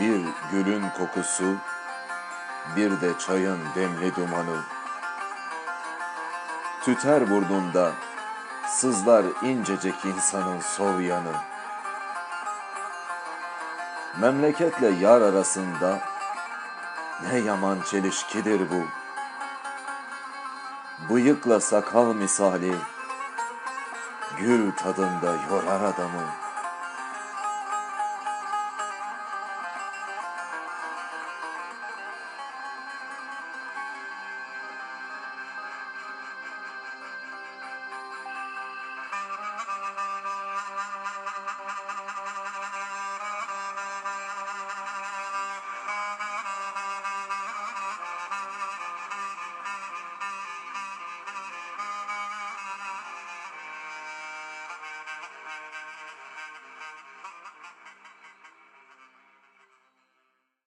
Bir gülün kokusu, bir de çayın demli dumanı. Tüter burnunda, sızlar incecik insanın sol yanı. Memleketle yar arasında ne yaman çelişkidir bu. Bıyıkla sakal misali, gül tadında yorar adamı.